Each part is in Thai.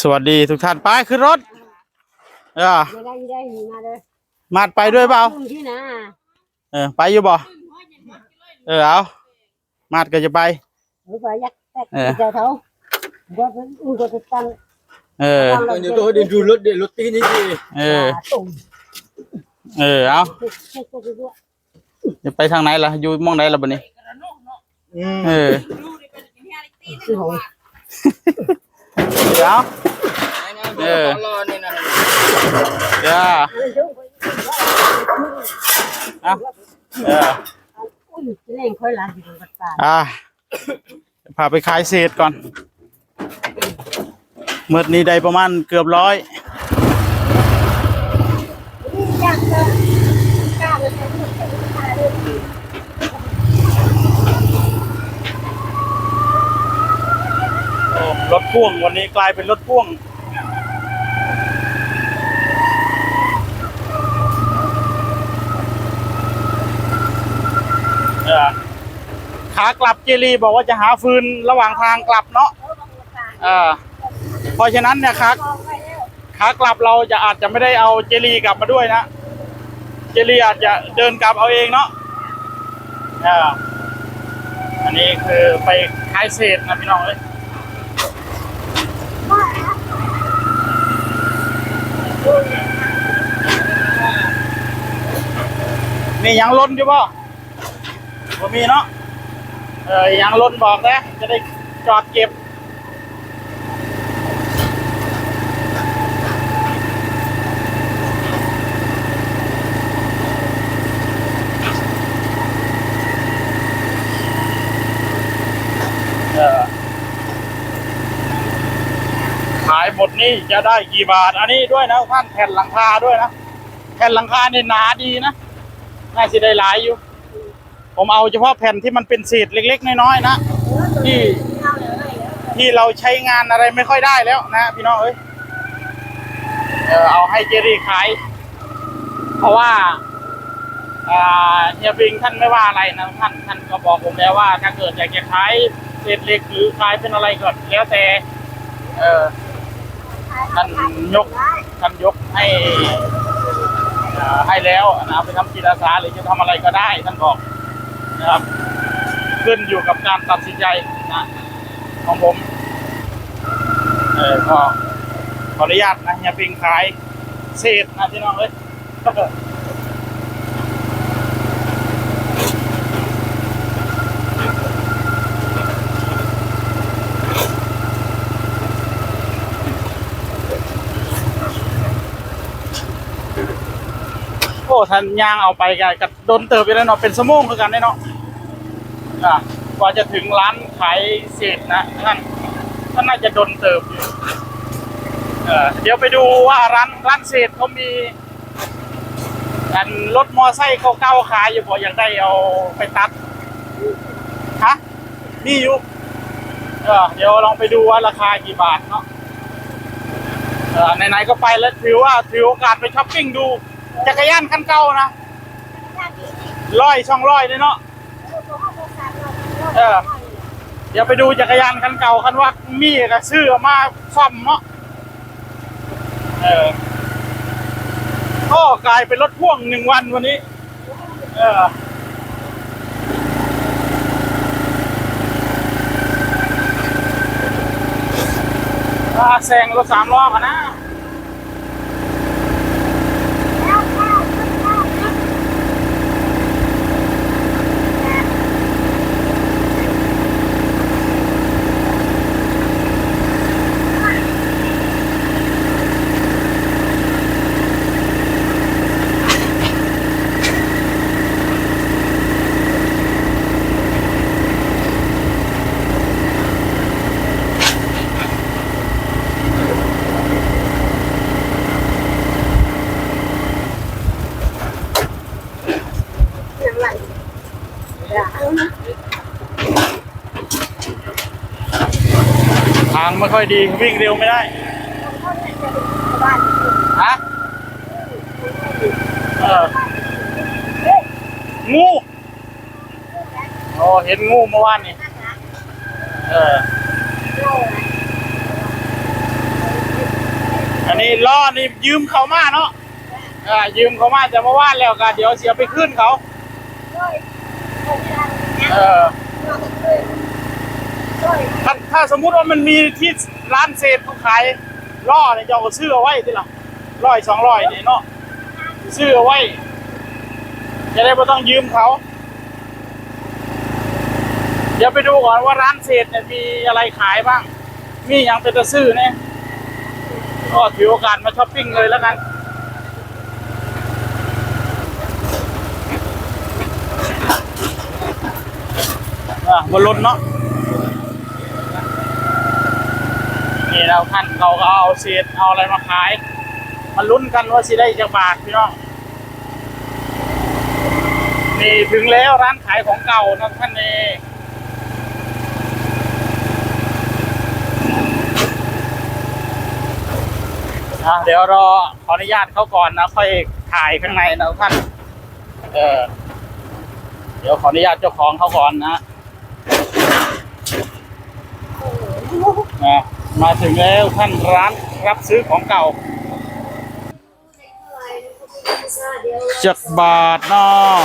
สวัสดีทุกท่านไปขึ้นรถเออไม่ได้ไม่ได้หนีมาเลยมาดไปด้วยเปล่าลุงที่นะเออไปอยู่บ่เออเอามาดก็จะไปหรือว่ายักษ์แตกเออเจ้าเขาก็เป็นอุ้งก็จะตั้งเออ Còn nhiều tôi đi rù lốt để lốt tin ấy gì เออตุ่มเออเอาเช็ดเช็ดด้วยจะไปทางไหนล่ะอยู่หมองไหนล่ะบัดนี้เออคือของ เดี๋ยว Anh em vừa có lo nên là เดี๋ยวเอาเอออุ้ยเล่งค่อยหลานอยู่กับตาอ่าพาไปขายเศษก่อนเมื่อนี้ได้ประมาณเกือบร้อยยากเลยกล้าเลยใช้ลูกใช้ลูกตาเลย โอ้รถ พ่วงวันนี้กลายเป็นรถพ่วง ขากลับเจรีบอกว่าจะหาฟืนระหว่างทางกลับเนาะเออเพราะฉะนั้นเนี่ยขาขากลับเราจะอาจจะไม่ได้เอาเจรีกลับมาด้วยนะ เจรีอาจจะเดินกลับเอาเองเนาะเอออันนี้คือไปขายเศษนะพี่น้องเอ้ย มียังล้นอยู่ป่ะบ่มีเนาะเออยังล้นบอกนะ จะได้จอดเก็บขายหมดนี่จะได้กี่บาท อันนี้ด้วยนะท่านแผ่นหลังคาด้วยนะ แผ่นหลังคานี่หนาดีนะ น่าจะได้หลายอยู่ ผมเอาเฉพาะแผ่นที่มันเป็นเศษเล็ก ๆ น้อยๆนะที่ที่เราใช้งานอะไรไม่ค่อยได้แล้วนะพี่น้องเอ้ยเออเอาให้เจรี่ขาย เพราะว่าอ่าเฮียบิงท่านไม่ว่าอะไรนะท่านท่านก็บอกผมแล้วว่า ถ้าเกิดอยากจะขายเศษเหล็กหรือขายเป็นอะไรก็แล้วแต่ เออท่านยกท่านยกให้ ให้แล้วนะเอาไปทำจิตอาสาหรือจะทำอะไรก็ได้ท่านบอกนะครับ ขึ้นอยู่กับการตัดสินใจนะของผมเออก็ขออนุญาตนะอย่าปิงขายเศษนะพี่น้องเอ้ย ท่านย่างเอาไปกันกับโดนเติบไปแล้วเนาะเป็นสมงคือกันได้เนาะอะกว่าจะถึงร้านขายเศษนะท่านท่านน่าจะโดนเติบอยู่เดี๋ยวไปดูว่าร้านร้านเศษเขามีอันรถมอไซค์เก่าๆขายอยู่บ่อยากได้เอาไปตัดฮะมีอยู่เดี๋ยวลองไปดูว่าราคากี่บาทเนาะเออไหนๆก็ไปแล้วถือว่าถือโอกาสไปช้อปปิ้งดู จักรยานคันเก่านะร้อยช่องร้อยเลยเนาะเออเดี๋ยวไปดูจักรยานคันเก่าคันว่ามีก็ซื้อมาซ่อมเนาะเออก็กลายเป็นรถพ่วงหนึ่งวันวันนี้ เออแซงรถสามล้อกันนะางไม่ค่อยดีวิ่งเร็วไม่ได้ฮะเอองูโอเห็นงูเมื่อวานนี่เอออันนี้ล้อนี่ยืมเขามาเนาะอ่ายืมเขามาจะมาวานแล้วกันเดี๋ยวเสียไปขึ้นเขาเออ ถ้าถ้าสมมุติว่ามันมีที่ร้านเศษเขาขายล้อเนี่ยจะเอาซื้อเอาไว้ที่ละร้อยสองร้อยนี่เนาะซื้อเอาไว้ จะได้ไม่ต้องยืมเขาเดี๋ยวไปดูก่อนว่าร้านเศษเนี่ยมีอะไรขายบ้าง มีอย่างเป็นตะซื้อเนี่ยก็ถือโอกาสมาช้อปปิ้งเลยแล้วกันอะบนรถเนาะ นี่เราท่านเขาก็เอาเศษเอาอะไรมาขายมาลุ้นกันว่าสิได้จะบาทพี่น้องนี่ถึงแล้วร้านขายของเก่านะท่านเองอ่เดี๋ยวรอขออนุญาตเขาก่อนนะค่อยถ่ายข้างในนะท่าน เออเดี๋ยวขออนุญาตเจ้าของเขาก่อนนะอะ มาถึงแล้วท่านร้านรับซื้อของเก่า จากบาทเนาะ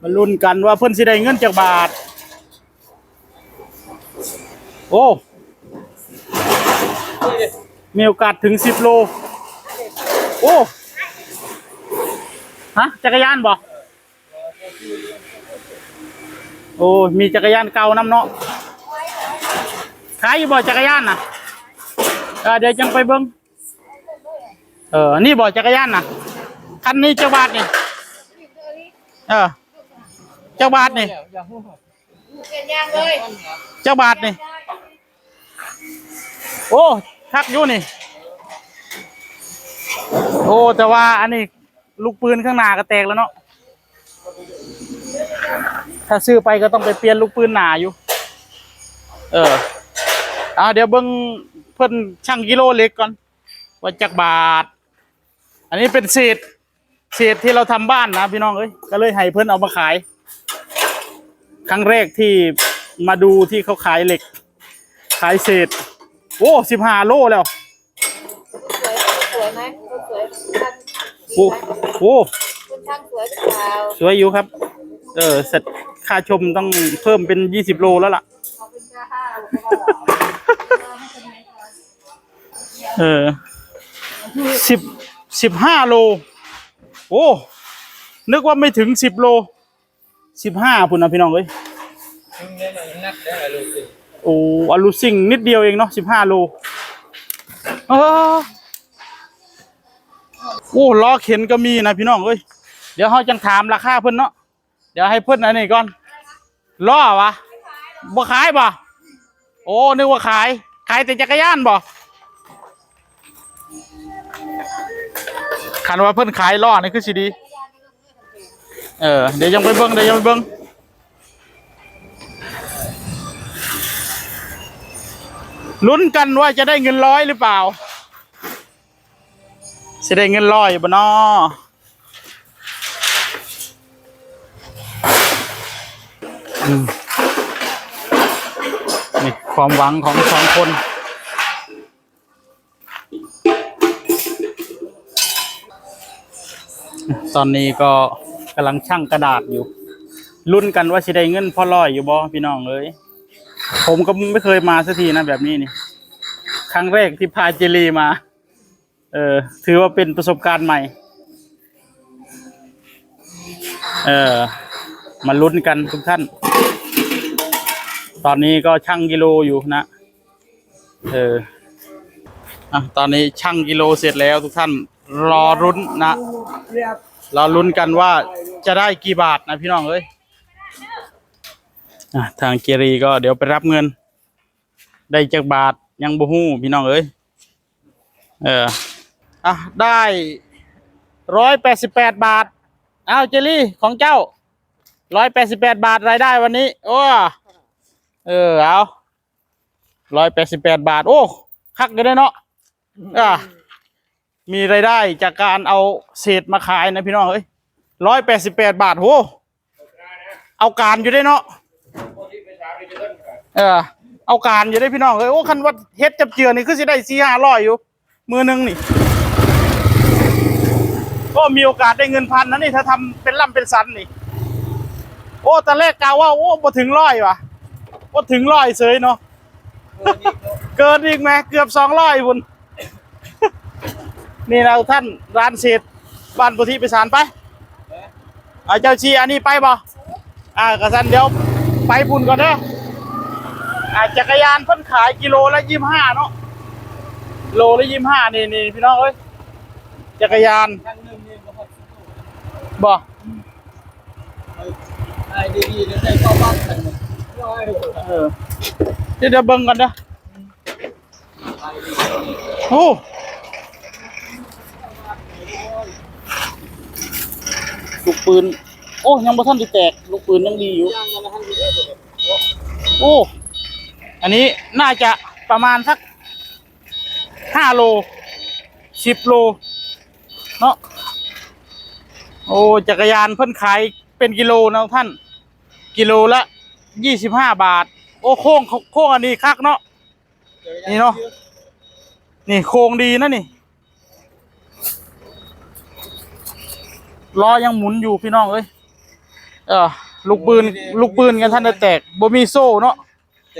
มาลุ้นกันว่าเพิ่อนสิได้เงินจากบาท โอ้มีโอกาสถึงสิบโล โอ้ ฮะ จักรยานบ่โอ้ มีจักรยานเก่าน้ำเนาะ ขายอยู่บ่จักรยานน่ะเออเดี๋ยวจังไปเบิ้งเออ นี่บ่จักรยานน่ะคันนี้เจ้าบาทนี่ เออเจ้าบาทนี่เปลี่ยนยางเลยเจ้าบาทนี่ โอ้คักอยู่นี่ โอ้ แต่ว่าอันนี้ลูกปืนข้างหน้าก็แตกแล้วเนาะ ถ้าซื้อไปก็ต้องไปเปลี่ยนลูกปืนหนาอยู่ เออ อ่าเดี๋ยวเบิ้งเพิ่นช่างกิโลเล็กก่อนว่าจักบาท อันนี้เป็นเศษเศษที่เราทำบ้านนะพี่น้องเอ้ยก็เลยให้เพิ่นเอามาขาย ครั้งแรกที่มาดูที่เขาขายเหล็ก ขายเศษ โอ้สิบห้าโลแล้วสวยสวยไหมสวยช่างโอ้โหคุณช่างสวยหรือเปล่าสวยอยู่ครับ เออเสร็จค่าชมต้องเพิ่มเป็นยี่สิบโลแล้วล่ะขอบคุณค่ะ เออสิบสิบห้าโล โอ้ นึกว่าไม่ถึงสิบโลสิบห้าพุ่นนะพี่น้องเอ้ยนักได้เลยสิโอ้อลูซิงนิดเดียวเองเนาะสิบห้าโลโอ้ล้อเข็นก็มีนะพี่น้องเอ้ยเดี๋ยวเขาจังถามราคาเพิ่นเนาะเดี๋ยวให้เพิ่นอันนี้ก่อนล้อวะบ่ขายบ่โอ้นึกว่าขาย ขายแต่จักรยานบ่ คันว่าเพิ่นขายล้อนี่คือสิดี เออ เดี๋ยวยังไปเบิ่งเดี๋ยวยังไปเบิ่งลุ้นกันว่าจะได้เงินร้อยหรือเปล่าจะได้เงินร้อยบ่นออืมนี่ความหวังของสองคน ตอนนี้ก็กำลังชั่งกระดาษอยู่ลุ้นกันว่าจะได้เงินพอร้อยอยู่บ่พี่น้องเอ้ยผมก็ไม่เคยมาสักทีนะแบบนี้นี่ ครั้งแรกที่พาเจลีมา เออ ถือว่าเป็นประสบการณ์ใหม่ เออ มาลุ้นกันทุกท่าน ตอนนี้ก็ช่างกิโลอยู่นะ เอออะตอนนี้ช่างกิโลเสร็จแล้วทุกท่าน รอรุ้นนะรอลุ้นกันว่าจะได้กี่บาทนะพี่น้องเอ้ยทางเกรีก็เดี๋ยวไปรับเงิน ได้จากบาทยังบ่ฮู้พี่น้องเอ้ยเอออะได้ร้อยแปดสิบแปดบาทอ้าวเจลี่ของเจ้าร้อยแปดสิบแปดบาทรายได้วันนี้ โอ้เออเอาร้อยแปดสิบแปดบาท โอ้คักกันได้เนาะอะ มีรายได้จากการเอาเศษมาขายนะพี่น้องเอ้ยร้อยแปดสิบแปดบาทโหเอาการอยู่ได้เนาะเออเอาการอยู่ได้พี่น้องเอ้ยโอ้คันว่าเฮ็ดจับเจือนี่คือสิได้สี่ห้าร้อยอยู่มือหนึ่งนี่ ก็มีโอกาสได้เงินพันนะนี่ถ้าทำเป็นล่ำเป็นสันนี่ โอ้ตอนแรกกล่าวว่าโอ้บ่ถึงร้อยว่ะบ่ถึงร้อยเสยเนาะเออนี่เนาะเกินอีกไหมเกือบสองร้อยบุญ นี่นะท่านร้านเศษบ้านปุถิไปสารไปเอาเจ้าชีอันนี้ไปบ่อ่ากระสันเดี๋ยวไปบุญก่อนเด้ออ่าจักรยานเพิ่นขายกิโลละยี่ห้าเนาะโลละยี่ห้านี่นี่พี่น้องเอ้ยจักรยานบ่ไอ้ดีๆเดี๋ยวเข้าบ้านกันน้อยเออเดี๋ยวเบิ่งกันเด้อโอ้ ลูกปืน โอ้ยังบ่ทันด้แตก ลูกปืนยังดีอยู่ โอ้ อันนี้น่าจะประมาณสักห้าโลสิบโล เนาะโอ้จักรยานเพิ่นขายเป็นกิโลนะท่าน กิโลละยี่สิบห้าบาท โอ้โค้งโค้งอันนี้คักเนาะนี่เนาะนี่โค้งดีนะนี่ ล้อยังหมุนอยู่พี่น้องเอ้ยเออลูกปืนลูกปืนกันท่านได้แตกบ่มีโซ่เนาะ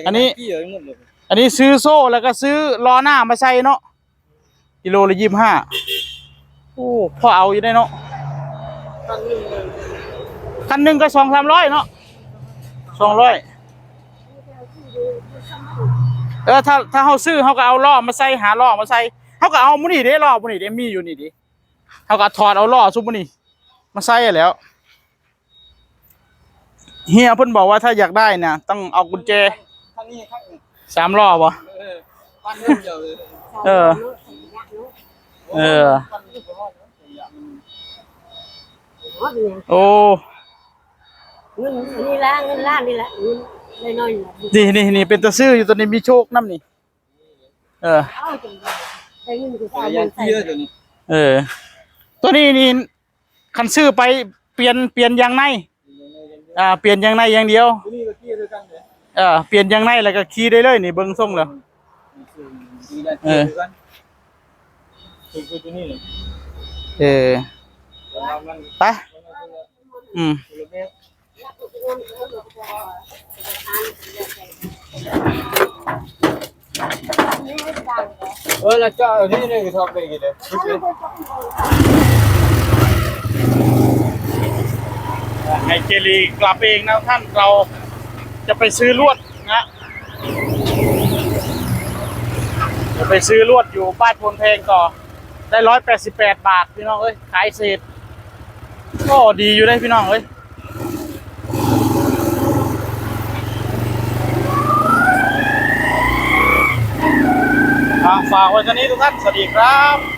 อันนี้พี่เอ๋ยหมดเลยอันนี้ซื้อโซ่แล้วก็ซื้อล้อหน้ามาใส่เนาะกิโลละยี่สิบห้าโอ้พอเอาอยู่ได้เนาะครั้งหนึงเลยคันหนึ่งก็สองสามร้อยเนาะสองร้อยเออถ้าถ้าเขาซื้อเขาก็เอาล้อมาใส่หาล้อมาใส่เขาก็เอามุนี่เด้ล้อมุนี่เด้มีอยู่นี่ดิเขาก็ถอดเอาล้อซุปมุนี่ มาใส่แหล้วเฮียเพิ่นบอกว่าถ้าอยากได้นะต้องเอากุญแจครั้งนี้ครั้งหนึ่งสามล้อบ่เออปั้นเรื่องเดียวเลยเออ เออปั้นเรื่องเดียวเลยอย่างมันโอ้เงินนี่ละเงินล้านนี่ละเงินน้อยๆนี่นี่นี่นี่เป็นตะซื้ออยู่ตัวนี้มีโชคน้ำนี่ เออเอาจังได้เงินกูจัเอากรเงิยานนใส่เที่ยวเดี๋ยวนี้เออตัวนี้นี่ คันซื้อไปเปลี่ยนเปลี่ยนยางในอ่าเปลี่ยนยางในอย่างเดียวตัวนี้ก็เที่ยวด้วยกันเลยเออเปลี่ยนยางในแล้วก็ขี่ได้เลยนี่เบิ้งส่งแล้วดีนะเที่ยวด้วยกันคือคือตัวนี้เลยเออแล้วมันไปอืมกิโลเมตรเออแล้วเจ้าเอาที่นี่ก็ชอบไปกี่เด้อชุดเลย ไอเจลีกลับเองนะท่านเราจะไปซื้อลวดนะจะไปซื้อลวดอยู่ป้ายพลเพลงต่อ ได้ร้อยแปดสิบแปดบาทพี่น้องเอ้ยขายเศษก็ดีอยู่ได้พี่น้องเอ้ยฝากไว้ตอนนี้ทุกท่าน สวัสดีครับ